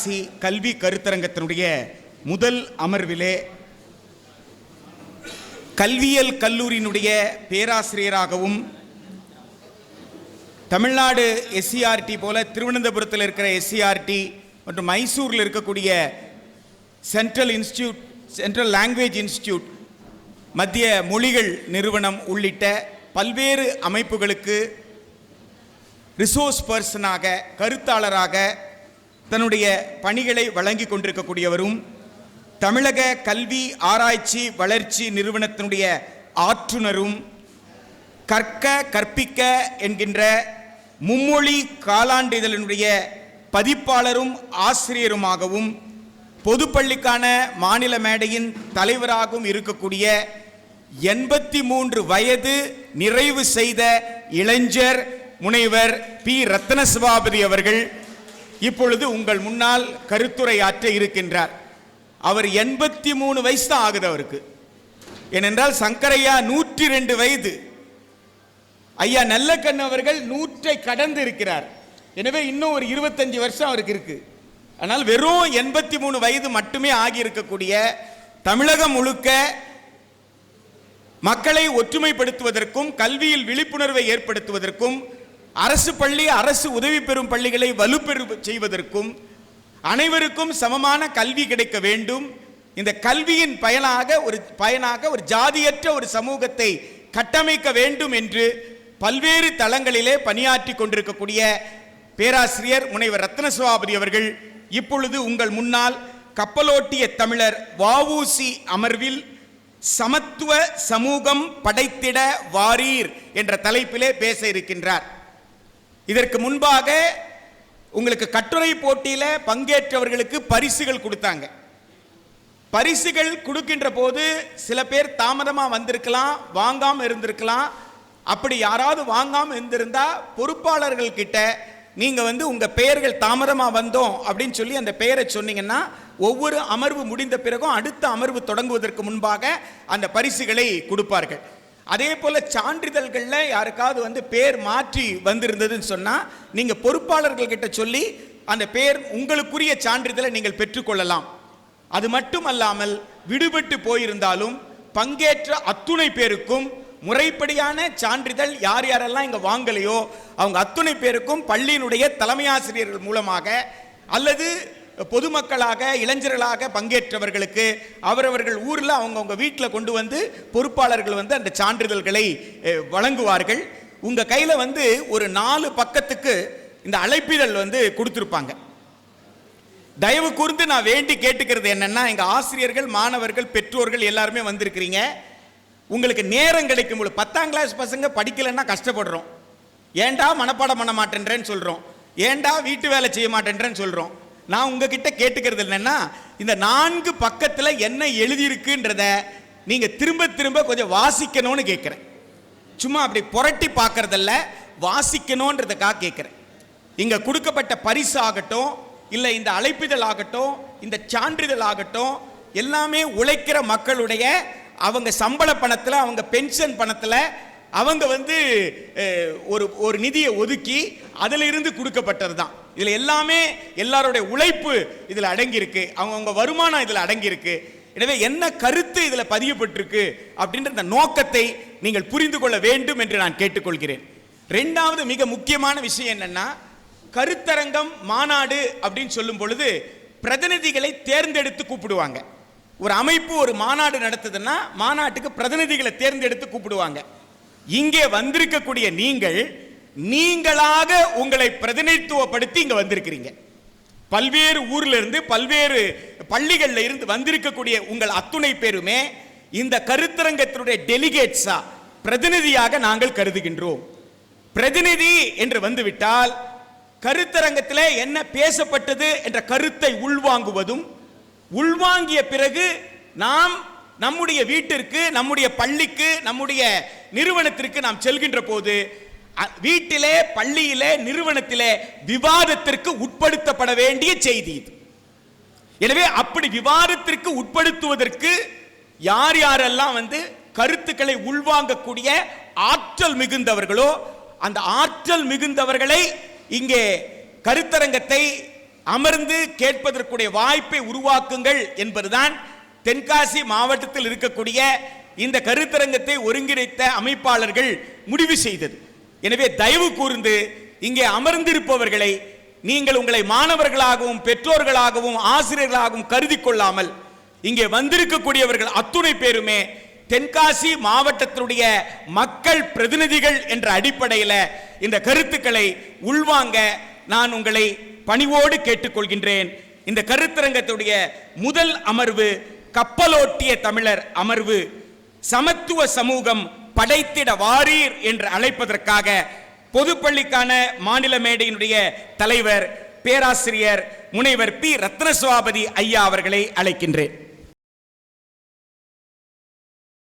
C கல்வி கருத்தரங்கத்தினுடைய முதல் அமர்விலே கல்வியல் கல்லூரியினுடைய பேராசிரியராகவும் தமிழ்நாடு எஸ்சிஆர்டி போல திருவனந்தபுரத்தில் இருக்கிற எஸ்சிஆர்டி மற்றும் மைசூரில் இருக்கக்கூடிய central institute central language institute மத்திய மொழிகள் நிறுவனம் உள்ளிட்ட பல்வேறு அமைப்புகளுக்கு ரிசோர்ஸ் பர்சனாக கருத்தாளராக தன்னுடைய பணிகளை வழங்கி கொண்டிருக்கக்கூடியவரும் தமிழக கல்வி ஆராய்ச்சி வளர்ச்சி நிறுவனத்தினுடைய ஆற்றுனரும் கற்க கற்பிக்க என்கின்ற மும்மொழி காலாண்டு இதழினுடைய பதிப்பாளரும் ஆசிரியருமாகவும் பொதுப்பள்ளிக்கான மாநில மேடையின் தலைவராகவும் இருக்கக்கூடிய எண்பத்தி மூன்று வயது நிறைவு செய்த இளைஞர் முனைவர் பி. ரத்னசிவாபதி அவர்கள் இப்பொழுது உங்கள் முன்னால் கருத்துரையாற்ற இருக்கின்றார். அவர் எண்பத்தி மூணு வயசு தான் ஆகுது அவருக்கு. ஏனென்றால் சங்கரையா நூற்றி ரெண்டு வயது. ஐயா நல்லக்கண்ணு அவர்கள் நூற்றை கடந்து இருக்கிறார். எனவே இன்னும் ஒரு இருபத்தஞ்சு வருஷம் அவருக்கு இருக்கு. ஆனால் வெறும் எண்பத்தி மூணு வயது மட்டுமே ஆகியிருக்கக்கூடிய தமிழகம் முழுக்க மக்களை ஒற்றுமைப்படுத்துவதற்கும் கல்வியில் விழிப்புணர்வை ஏற்படுத்துவதற்கும் அரசு பள்ளி அரசு உதவி பெறும் பள்ளிகளை வலுப்பெறு செய்வதற்கும் அனைவருக்கும் சமமான கல்வி கிடைக்க வேண்டும். இந்த கல்வியின் பயனாக ஒரு பயனாக ஒரு ஜாதியற்ற ஒரு சமூகத்தை கட்டமைக்க வேண்டும் என்று பல்வேறு தளங்களிலே பணியாற்றி கொண்டிருக்கக்கூடிய பேராசிரியர் முனைவர் ரத்னசுவாபதி அவர்கள் இப்பொழுது உங்கள் முன்னால் கப்பலோட்டிய தமிழர் வஉசி அமர்வில் சமத்துவ சமூகம் படைத்திட வாரீர் என்ற தலைப்பிலே பேச இருக்கின்றார். இதற்கு முன்பாக உங்களுக்கு கட்டுரை போட்டியில் பங்கேற்றவர்களுக்கு பரிசுகள் கொடுத்தாங்க. பரிசுகள் கொடுக்கின்ற போது சில பேர் தாமதமாக வந்திருக்கலாம் வாங்காமல் இருந்திருக்கலாம். அப்படி யாராவது வாங்காமல் இருந்திருந்தா பொறுப்பாளர்கள் கிட்ட நீங்கள் வந்து உங்கள் பெயர்கள் தாமதமாக வந்தோம் அப்படின்னு சொல்லி அந்த பெயரை சொன்னீங்கன்னா ஒவ்வொரு அமர்வு முடிந்த பிறகும் அடுத்த அமர்வு தொடங்குவதற்கு முன்பாக அந்த பரிசுகளை கொடுப்பார்கள். அதே போல் சான்றிதழ்களில் யாருக்காவது வந்து பேர் மாற்றி வந்திருந்ததுன்னு சொன்னால் நீங்கள் பொறுப்பாளர்கள்கிட்ட சொல்லி அந்த பேர் உங்களுக்குரிய சான்றிதழை நீங்கள் பெற்றுக்கொள்ளலாம். அது மட்டும் அல்லாமல் விடுபட்டு போயிருந்தாலும் பங்கேற்ற அத்துணை பேருக்கும் முறைப்படியான சான்றிதழ் யார் யாரெல்லாம் இங்கே வாங்கலையோ அவங்க அத்துணை பேருக்கும் பள்ளியினுடைய தலைமை ஆசிரியர்கள் மூலமாக அல்லது பொதுமக்களாக இளைஞர்களாக பங்கேற்றவர்களுக்கு அவரவர்கள் ஊரில் அவங்கவுங்க வீட்டில் கொண்டு வந்து பொறுப்பாளர்கள் வந்து அந்த சான்றிதழ்களை வழங்குவார்கள். உங்கள் கையில் வந்து ஒரு நாலு பக்கத்துக்கு இந்த அழைப்பிதழ் வந்து கொடுத்துருப்பாங்க. தயவு கூர்ந்து நான் வேண்டி கேட்டுக்கிறது என்னென்னா எங்கள் ஆசிரியர்கள் மாணவர்கள் பெற்றோர்கள் எல்லாருமே வந்திருக்கிறீங்க. உங்களுக்கு நேரம் கிடைக்கும் போது பத்தாம் கிளாஸ் பசங்க படிக்கலைன்னா கஷ்டப்படுறோம். ஏன்டா மனப்பாடம் பண்ண மாட்டேன்றேன்னு சொல்கிறோம் ஏண்டா வீட்டு வேலை செய்ய மாட்டேன்றேன்னு சொல்கிறோம் நான் உங்ககிட்ட கேட்டுக்கிறது என்னன்னா இந்த நான்கு பக்கத்தில் என்ன எழுதியிருக்குன்றத நீங்க திரும்ப திரும்ப கொஞ்சம் வாசிக்கணும்னு கேட்குறேன் சும்மா அப்படி புரட்டி பார்க்கறதில்ல வாசிக்கணுன்றதுக்காக கேட்குறேன் இங்க கொடுக்கப்பட்ட பரிசு ஆகட்டும் இல்லை இந்த அழைப்பிதழ் ஆகட்டும் இந்த சான்றிதழ் ஆகட்டும் எல்லாமே உழைக்கிற மக்களுடைய அவங்க சம்பள பணத்தில் அவங்க பென்ஷன் பணத்தில் அவங்க வந்து ஒரு ஒரு நிதியை ஒதுக்கி அதிலிருந்து கொடுக்கப்பட்டது தான். இதில் எல்லாமே எல்லாருடைய உழைப்பு இதில் அடங்கியிருக்கு. அவங்கவுங்க வருமானம் இதில் அடங்கியிருக்கு. எனவே என்ன கருத்து இதில் பதியப்பட்டிருக்கு அப்படின்ற இந்த நோக்கத்தை நீங்கள் புரிந்து கொள்ள வேண்டும் என்று நான் கேட்டுக்கொள்கிறேன். ரெண்டாவது மிக முக்கியமான விஷயம் என்னன்னா கருத்தரங்கம் மாநாடு அப்படின்னு சொல்லும் பொழுது பிரதிநிதிகளை தேர்ந்தெடுத்து கூப்பிடுவாங்க. ஒரு அமைப்பு ஒரு மாநாடு நடத்துதுன்னா மாநாட்டுக்கு பிரதிநிதிகளை தேர்ந்தெடுத்து கூப்பிடுவாங்க. இங்கே வந்திருக்கக்கூடிய நீங்கள் நீங்களாக உங்களை பிரதிநிதித்துவப்படுத்தி இங்க வந்திருக்கிறீங்க. பல்வேறு ஊர்ல இருந்து பல்வேறு பள்ளிகள்ல இருந்து வந்திருக்கக்கூடிய உங்கள் அத்துணை பேருமே இந்த கருத்தரங்கத்தினுடைய டெலிகேட்ஸா பிரதிநிதியாக நாங்கள் கருதுகின்றோம். பிரதிநிதி என்று வந்துவிட்டால் கருத்தரங்கத்தில் என்ன பேசப்பட்டது என்ற கருத்தை உள்வாங்குவதும் உள்வாங்கிய பிறகு நாம் நம்முடைய வீட்டிற்கு நம்முடைய பள்ளிக்கு நம்முடைய நிறுவனத்திற்கு நாம் செல்கின்ற போது வீட்டிலே பள்ளியிலே நிறுவனத்திலே விவாதத்திற்கு உட்படுத்தப்பட வேண்டிய செய்தி இது. எனவே அப்படி விவாதத்திற்கு உட்படுத்துவதற்கு யார் யாரெல்லாம் வந்து கருத்துக்களை உள்வாங்கக்கூடிய ஆற்றல் மிகுந்தவர்களோ அந்த ஆற்றல் மிகுந்தவர்களை இங்கே கருத்தரங்கத்தை அமர்ந்து கேட்பதற்குடைய வாய்ப்பை உருவாக்குங்கள் என்பதுதான் தென்காசி மாவட்டத்தில் இருக்கக்கூடிய இந்த கருத்தரங்கத்தை ஒருங்கிணைத்த அமைப்பாளர்கள் முடிவு செய்தது. எனவே தயவு கூர்ந்து இங்கே அமர்ந்திருப்பவர்களை நீங்கள் உங்களை மாணவர்களாகவும் பெற்றோர்களாகவும் ஆசிரியர்களாகவும் கருதி கொள்ளாமல் இங்கே வந்திருக்கக்கூடியவர்கள் அத்துணை பேருமே தென்காசி மாவட்டத்தினுடைய மக்கள் பிரதிநிதிகள் என்ற அடிப்படையில் இந்த கருத்துக்களை உள்வாங்க நான் உங்களை பணிவோடு கேட்டுக்கொள்கின்றேன். இந்த கருத்தரங்கத்துடைய முதல் அமர்வு கப்பலோட்டிய தமிழர் அமர்வு சமத்துவ சமூகம் படைத்திட வாரீர் என்று அழைப்பதற்காக பொதுப்பள்ளிக்கான மாநில மேடையினுடைய தலைவர் பேராசிரியர் முனைவர் பி ரத்னசுவாபதி ஐயா அவர்களை அழைக்கின்றேன்.